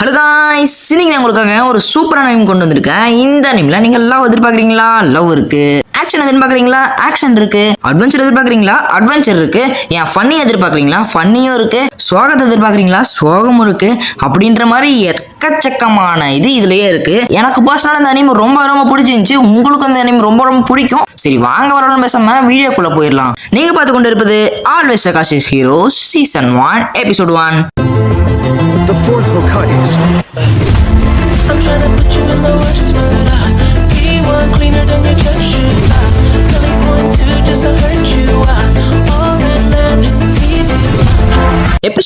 Hello guys இன்னைக்கு நான் உங்களுக்காக ஒரு சூப்பரான நேம் கொண்டு வந்திருக்கேன். இந்த நேம்ல நீங்க லவ் எதிர்பார்க்குறீங்களா? லவ் இருக்கு. ஆக்ஷன் எதிர்பார்க்குறீங்களா? ஆக்ஷன் இருக்கு. அட்வென்ச்சர் எதிர்பார்க்குறீங்களா? அட்வென்ச்சர் இருக்கு. ஏன் ஃபன்னி எதிர்பார்க்குறீங்களா? ஃபன்னியும் இருக்கு. சோகத்தை எதிர்பார்க்குறீங்களா? சோகமும் இருக்கு. அப்படின்ற மாதிரி எக்கச்சக்கமான இது இதுலயே இருக்கு. எனக்கு பர்சனலாக இந்த அனிமே ரொம்ப ரொம்ப பிடிச்சிருந்துச்சு. உங்களுக்கு இந்த அனிமே ரொம்ப ரொம்ப பிடிக்கும். சரி வாங்க வரணும் பேசாம வீடியோக்குள்ள போயிடலாம். நீங்க பார்த்து கொண்டு இருப்பது always சகாஷிஸ் hero season one episode one The fourth Hokages. I'm trying to put you in the worst one cleaner than your really to just to hurt you.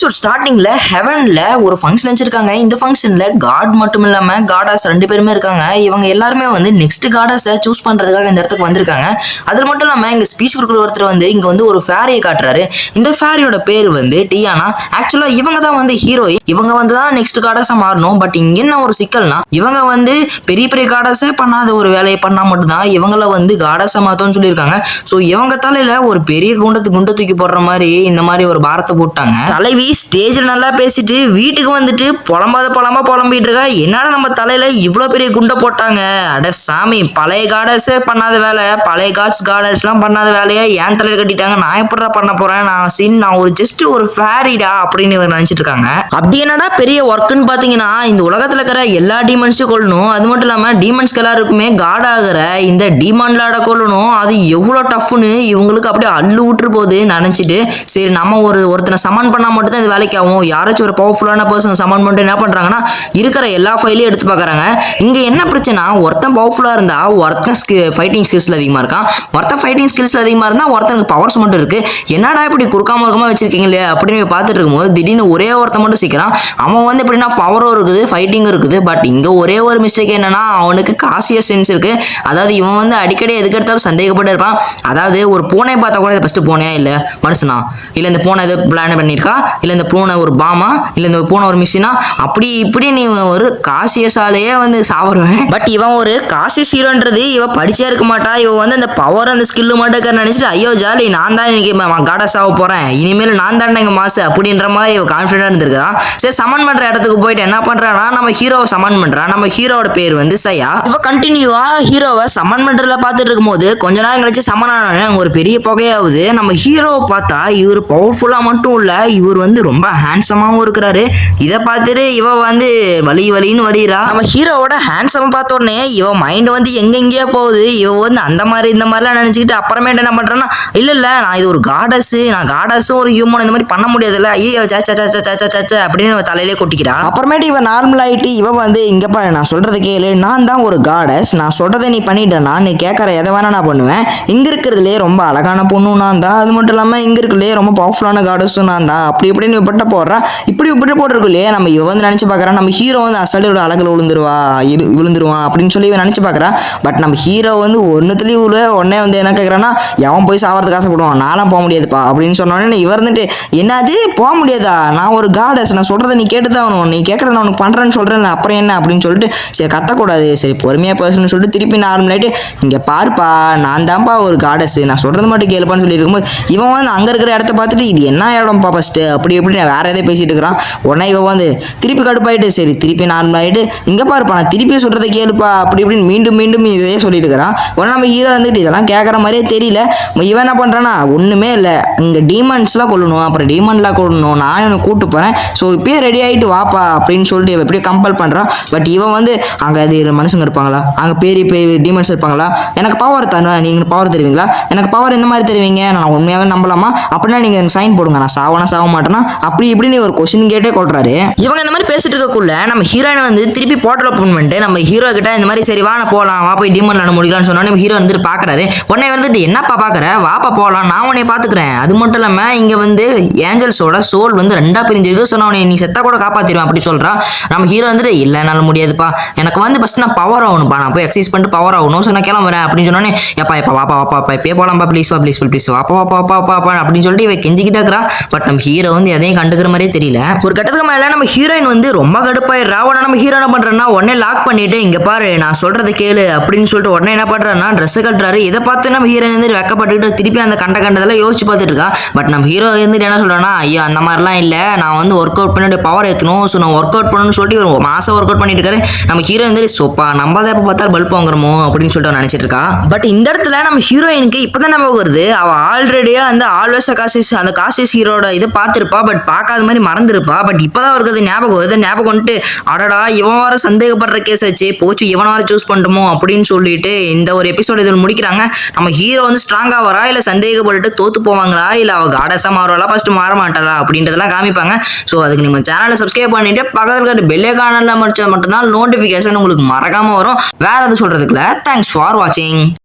Episode ஸ்டார்டிங்ல ஹெவன்ல ஒரு ஃபங்க்ஷன் வச்சிருக்காங்க. இந்த ஃபங்க்ஷன்ல காட் மட்டும் இல்லாம காடாஸ் ரெண்டு பேருமே இருக்காங்க. இவங்க எல்லாருமே வந்து நெக்ஸ்ட் காடாஸை சூஸ் பண்றதுக்காக இந்த இடத்துக்கு வந்திருக்காங்க. அது மட்டும் இல்லாம இங்க ஸ்பீச் கொடுக்குற ஒருத்தர் வந்து இங்க வந்து ஒரு ஃபேரியை காட்டுறாரு. இந்த ஃபேரியோட பேர் வந்து டியானா. ஆக்சுவலா இவங்க தான் வந்து ஹீரோ இவங்க வந்து தான் நெக்ஸ்ட் காடாஸா மாறணும். பட் இங்க என்ன ஒரு சிக்கல்னா இவங்க வந்து பெரிய பெரிய காடாஸே பண்ணாத ஒரு வேலையை பண்ணா மட்டும்தான் இவங்கள வந்து காடாஸா மாத்தோம்னு சொல்லியிருக்காங்க. ஸோ இவங்க தலையில ஒரு பெரிய குண்டத்து குண்டை தூக்கி போடுற மாதிரி இந்த மாதிரி ஒரு பாரத்தை போட்டாங்க. தலைவி ஸ்டேஜில் நல்லா பேசிட்டு வீட்டுக்கு வந்துட்டு புலம்பாத புலம்பா புலம்பிட்டு இருக்கா? என்னடா நம்ம தலையில இவ்வளோ பெரிய குண்டை போட்டாங்க. அட சாமி பழைய கார்டர்ஸே பண்ணாத வேலை. பழைய கார்ட்ஸ் கார்டர்ஸ்லாம் பண்ணாத வேலையை? ஏன் தலையில கட்டிட்டாங்க. நான் எப்படா பண்ண போறேன்? நான் சின் நான் ஒரு ஜஸ்ட் ஒரு ஃபேரிடா அப்படின்னு இவர் நினைச்சிட்டு இருக்காங்க. அப்படி என்னடா பெரிய ஒர்க்குன்னு பார்த்தீங்கன்னா இந்த உலகத்தில் இருக்கிற எல்லா டீமன்ஸையும் கொள்ளணும் அது மட்டும் இல்லாமல் டீமன்ஸ்க்கு எல்லாருக்குமே காட் ஆகிற இந்த டீமான்லாட கொள்ளணும் அது எவ்வளோ டஃப்னு இவங்களுக்கு அப்படியே அள்ளு விட்டுரு போகுது நினச்சிட்டு சரி நம்ம ஒரு ஒருத்தனை சமான் பண்ணால் மட்டும் தான் இது வேலைக்கு ஆகும். யாராச்சும் ஒரு பவர்ஃபுல்லான பர்சன் சமன் பண்ணிட்டு என்ன பண்ணுறாங்கன்னா இருக்கிற எல்லா ஃபைலையும் எடுத்து பார்க்குறாங்க. இங்கே என்ன பிரச்சனை ஒருத்தன் பவர்ஃபுல்லாக இருந்தால் ஒருத்தன் ஸ்கி ஃபைட்டிங் ஸ்கில்ஸில் அதிகமாக இருக்கான். ஒருத்தன் ஃபைட்டிங் ஸ்கில்ஸில் அதிகமாக இருந்தால் ஒருத்தனுக்கு பவர்ஸ் மட்டும் இருக்குது என்னடா இப்படி குறுக்காம இருக்கமா வச்சிருக்கீங்களே அப்படின்னு பார்த்துட்டு இருக்கும்போது திடீர்னு ஒரே ஒருத்தன் மட்டும் சீக்கிரம் அவன் வந்து எப்படின்னா பவரும் இருக்குது ஃபைட்டிங்கும் இருக்குது. பட் இங்கே ஒரே ஒரு மிஸ்டேக் என்னன்னா அவனுக்கு காசிய சென்ஸ் இருக்குது அதாவது இவன் வந்து அடிக்கடி எதுக்கு எடுத்தாலும் சந்தேகப்பட்டு இருப்பான். அதாவது ஒரு பூனை பார்த்தா கூட ஃபஸ்ட்டு பூனையா இல்லை? மனுஷனா? இல்லை இந்த பூனை எது பிளான் பண்ணியிருக்கா? இல்லை இல்லை இந்த பூனை ஒரு பாமா இல்லை இந்த பூனை ஒரு மிஷினா அப்படி இப்படி நீ ஒரு காசியசாலேயே வந்து சாப்பிடுவேன் பட் இவன் ஒரு காசி ஹீரோன்றது இவ படிச்சே இருக்க மாட்டா. இவ வந்து அந்த பவர் அந்த ஸ்கில்லு மட்டும் இருக்க நினைச்சிட்டு ஐயோ ஜாலி நான் தான் இன்னைக்கு காடா சாவ போறேன். இனிமேல் நான் தான் எங்க மாசு அப்படின்ற மாதிரி இவ கான்ஃபிடென்ட் இருந்திருக்கான் சரி சமன் பண்ற இடத்துக்கு போயிட்டு என்ன பண்றான்னா நம்ம ஹீரோவை சமன் பண்றான். நம்ம ஹீரோவோட பேர் வந்து சையா இவ கண்டினியூவா ஹீரோவை சமன் பண்றதுல பார்த்துட்டு இருக்கும்போது கொஞ்ச நேரம் கழிச்சு சமன் ஆன ஒரு பெரிய புகையாவது நம்ம ஹீரோவை பார்த்தா இவர் பவர்ஃபுல்லா மட்டும் இல்ல இவர் வந்து ரொம்ப ஹேண்ட்ஸமாகவும் இருக்கிறாரு. இதை பார்த்துட்டு இவ வந்து வலி வலின்னு வலிரா நம்ம ஹீரோவோட ஹேண்ட்ஸம் பார்த்த உடனே இவ மைண்ட் வந்து எங்கெங்கேயோ போகுது. இவ வந்து அந்த மாதிரி இந்த மாதிரிலாம் நினச்சிக்கிட்டு அப்புறமேட்டு என்ன பண்ணுறேன்னா இல்லை இல்லை நான் இது ஒரு காடஸ் நான் காடஸும் ஒரு ஹியூமன் இந்த மாதிரி பண்ண முடியாதுல்ல. ஐயோ சாச்சா சாச்சா சச்சா சச்சா அப்படின்னு தலையிலே கொட்டிக்கிறா. அப்புறமேட்டு இவ நார்மல் ஆகிட்டு இவ வந்து இங்கே பாரு நான் சொல்கிறது கேளு. நான் தான் ஒரு காடஸ் நான் சொல்கிறத நீ பண்ணிட்டேன்னா நீ கேட்கற எதை வேணா நான் பண்ணுவேன். இங்கே இருக்கிறதுலே ரொம்ப அழகான பொண்ணும் நான் தான். அது மட்டும் இல்லாமல் இங்கே இருக்கிறதுலே ரொம்ப பவர்ஃபுல்லான காடஸும் நான் தான். அப்படி இப்படின்னு இவ போடுறா. இப்படி இப்படி போட்டிருக்குள்ளே நம்ம இவன் வந்து நினச்சி பார்க்கறா நம்ம ஹீரோ வந்து அசலோட அழகில் விழுந்துருவா இரு விழுந்துருவான் அப்படின்னு சொல்லி இவன் நினைச்சு பார்க்குறான் பட் நம்ம ஹீரோ வந்து ஒன்றுத்துலேயும் உள்ள உடனே வந்து என்ன கேட்குறான்னா எவன் போய் சாவறதுக்கு ஆசைப்படுவான்? நான்லாம் போக முடியாதுப்பா. அப்படின்னு சொன்னோடனே இவர் வந்துட்டு என்னது? போக முடியாதா? நான் ஒரு காடஸ் நான் சொல்கிறத நீ கேட்டு தான் ஆகணும். நீ கேட்குறத நான் உனக்கு பண்ணுறேன்னு சொல்கிறேன் அப்புறம் என்ன? அப்படின்னு சொல்லிட்டு சரி கத்தக்கூடாது. சரி பொறுமையாக பேசணும்னு சொல்லிட்டு திருப்பி நார்மல் ஆகிட்டு இங்கே பாருப்பா நான் தான்ப்பா ஒரு காடஸ் நான் சொல்கிறது மட்டும் கேளுப்பான்னு சொல்லி இருக்கும்போது இவன் வந்து அங்கே இருக்கிற இடத்த பார்த்துட்டு இது என்ன இடம்ப்பா ஃபஸ்ட்டு அப்படி அப்படி இப்படி நான் வேற எதை பேசிட்டு இருக்கிறான். உடனே இவன் வந்து திருப்பி கடுப்பாயிட்டு சரி திருப்பி நார்மல் ஆகிட்டு இங்கே பாருப்பா நான் திருப்பி சொல்கிறத கேளுப்பா அப்படி இப்படின்னு மீண்டும் மீண்டும் இதே சொல்லிட்டு இருக்கிறான். உடனே நம்ம ஹீரோ வந்துட்டு இதெல்லாம் கேட்குற மாதிரியே தெரியல. இவன் என்ன பண்ணுறான்னா ஒன்றுமே இல்லை. இங்கே டீமண்ட்ஸ்லாம் கொள்ளணும் அப்புறம் டீமண்ட்லாம் கொள்ளணும் நான் இவனை கூட்டு போகிறேன் ஸோ இப்பயே ரெடி ஆகிட்டு வாப்பா அப்படின்னு சொல்லிட்டு இவன் எப்படியும் கம்பல் பண்ணுறான் பட் இவன் வந்து அங்கே அது மனுஷங்க இருப்பாங்களா? அங்கே பெரிய பெரிய டீமண்ட்ஸ் இருப்பாங்களா? எனக்கு பவர் தானே நீங்கள் பவர் தருவீங்களா? எனக்கு பவர் இந்த மாதிரி தருவீங்க? நான் உண்மையாகவே நம்பலாமா? அப்படின்னா நீங்கள் சைன் போடுங்க. நான் சாவனா சாக மாட்டேன்னா அப்படி இப்படின்னு ஒரு கொஸ்டின் கேட்டே கொள்றாரு. இவங்க இந்த மாதிரி பேசிட்டு இருக்கக்குள்ள நம்ம ஹீரோயின் வந்து திருப்பி போர்ட்டல் ஓப்பன் பண்ணிட்டு நம்ம ஹீரோ கிட்ட இந்த மாதிரி சரி வா போகலாம் வா போய் டீமன் விளாட முடிக்கலாம்னு சொன்னா ஹீரோ வந்துட்டு பாக்குறாரு. உடனே வந்துட்டு என்னப்பா பாக்குற? வாப்பா போகலாம் நான் உன்னை பாத்துக்கிறேன். அது மட்டும் இல்லாம இங்க வந்து ஏஞ்சல்ஸோட சோல் வந்து ரெண்டா பிரிஞ்சிருக்கு. சொன்ன உன்னை நீ செத்தா கூட காப்பாத்திருவேன் அப்படி சொல்றா. நம்ம ஹீரோ வந்துட்டு இல்ல என்னால முடியாதுப்பா. எனக்கு வந்து ஃபஸ்ட் நான் பவர் ஆகணும்ப்பா. நான் போய் எக்ஸசைஸ் பண்ணிட்டு பவர் ஆகணும். ஸோ நான் கிளம்புறேன். அப்படின்னு சொன்னோன்னே எப்பா எப்பா வாப்பா வாப்பா வாப்பா போலாம்ப்பா ப்ளீஸ்ப்பா ப்ளீஸ் ப்ளீஸ் வாப்பா வாப்பா வாப்பா வாப்பா அப்படின்னு சொல்லிட்டு இவ கெஞ்சிக்கிட்டே இருக்கிறா. பட் நம்ம ஹீரோ வந்து வந்து எதையும் கண்டுக்கிற மாதிரியே தெரியல. ஒரு கட்டத்துக்கு மேல நம்ம ஹீரோயின் வந்து ரொம்ப கடுப்பாயிடுறா உடனே நம்ம ஹீரோ என்ன பண்றேன்னா உடனே லாக் பண்ணிட்டு இங்க பாரு நான் சொல்றதை கேளு அப்படின்னு சொல்லிட்டு உடனே என்ன பண்ணுறான்னா ட்ரெஸ் கட்டுறாரு இதை பார்த்து நம்ம ஹீரோயின் வந்து வெக்கப்பட்டுக்கிட்டு திருப்பி அந்த கண்ட கண்டதெல்லாம் யோசிச்சு பார்த்துட்டு இருக்கா. பட் நம்ம ஹீரோ வந்து என்ன சொல்கிறேன்னா ஐயோ அந்த மாதிரிலாம் இல்லை. நான் வந்து ஒர்க் அவுட் பண்ணிட்டு பவர் ஏற்றணும் ஸோ நான் ஒர்க் அவுட் பண்ணணும்னு சொல்லிட்டு ஒரு மாசம் ஒர்க் அவுட் பண்ணிட்டு இருக்காரு. நம்ம ஹீரோ வந்து சோப்பா நம்ம தான் எப்போ பார்த்தா பல்ப் வாங்குறோமோ அப்படின்னு சொல்லிட்டு அவ நினைச்சிட்டு இருக்கா. பட் இந்த இடத்துல நம்ம ஹீரோயினுக்கு இப்போதான் நம்ம வருது. அவள் ஆல்ரெடியாக அந்த ஆல்வேஸ் காசிஸ் அந்த காசிஸ் ஹீரோட இதை பார்த்துருப்பா. பட் பார்க்காத மாதிரி மறந்துருப்பா. பட் இப்பதான் அவருக்கு அது ஞாபகம் வருது. ஞாபகம் வந்துட்டு அடடா இவன் வர சந்தேகப்படுற கேஸ் ஆச்சு. போச்சு இவன் வர சூஸ் பண்ணுமோ அப்படின்னு சொல்லிட்டு இந்த ஒரு எபிசோட் இதில் முடிக்கிறாங்க. நம்ம ஹீரோ வந்து ஸ்ட்ராங்காக வரா? இல்லை சந்தேகப்பட்டுட்டு தோத்து போவாங்களா? இல்லை அவள் காடஸா மாறுவாளா? ஃபஸ்ட்டு மாற மாட்டாளா? அப்படின்றதெல்லாம் காமிப்பாங்க. ஸோ அதுக்கு நம்ம சேனலை சப்ஸ்கிரைப் பண்ணிட்டு பக்கத்தில் இருக்கிற பெல்லே கானல்ல முடிச்சா மட்டும்தான் நோட்டிஃபிகேஷன் உங்களுக்கு மறக்காமல் வரும். வேறு எதுவும் சொல்கிறதுக்குல தேங்க்ஸ் ஃபார் வாட்சிங்